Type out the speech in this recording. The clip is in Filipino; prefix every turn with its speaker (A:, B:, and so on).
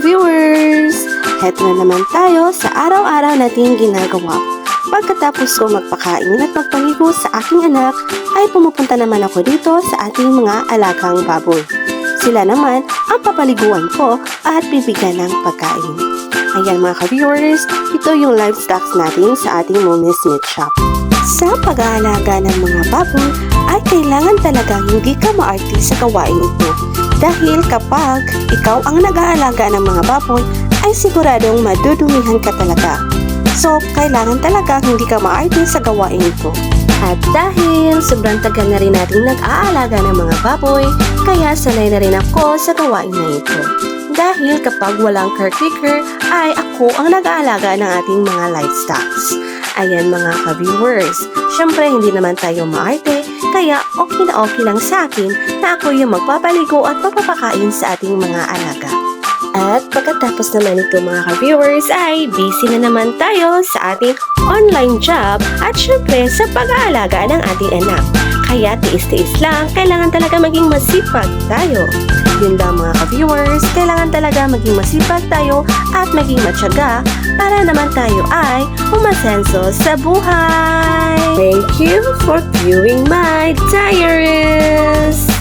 A: viewers! Heto na naman tayo sa araw-araw nating ginagawa. Pagkatapos ko magpakain at magpaligo sa aking anak, ay pumupunta naman ako dito sa ating mga alagang baboy. Sila naman ang papaliguan ko at bibigyan ng pagkain. Ayan mga ka-viewers, ito yung livestock natin sa ating Momis Meat Shop. Sa pag-aalaga ng mga baboy, ay kailangan talagang hindi ka maarte sa gawain ito. Dahil kapag ikaw ang nag-aalaga ng mga baboy, ay siguradong madudumihan ka talaga. So, kailangan talaga hindi ka maarte sa gawain ito. At dahil sobrang tagal na rin natin nag-aalaga ng mga baboy, kaya sanay na rin ako sa gawain na ito. Dahil kapag walang caretaker, ay ako ang nag-aalaga ng ating mga livestocks. Ayan mga ka-viewers, syempre hindi naman tayo maarte, kaya okay na okay lang sa akin na ako yung magpapaligo at magpapakain sa ating mga alaga. At pagkatapos naman ito mga ka-viewers ay busy na naman tayo sa ating online job at syempre sa pag-aalaga ng ating anak. Kaya tiis-tiis lang, kailangan talaga maging masipag tayo. Yun lang mga ka-viewers, kailangan talaga maging masipag tayo at maging matyaga para naman tayo ay umasenso sa buhay. Thank you for viewing my diaries!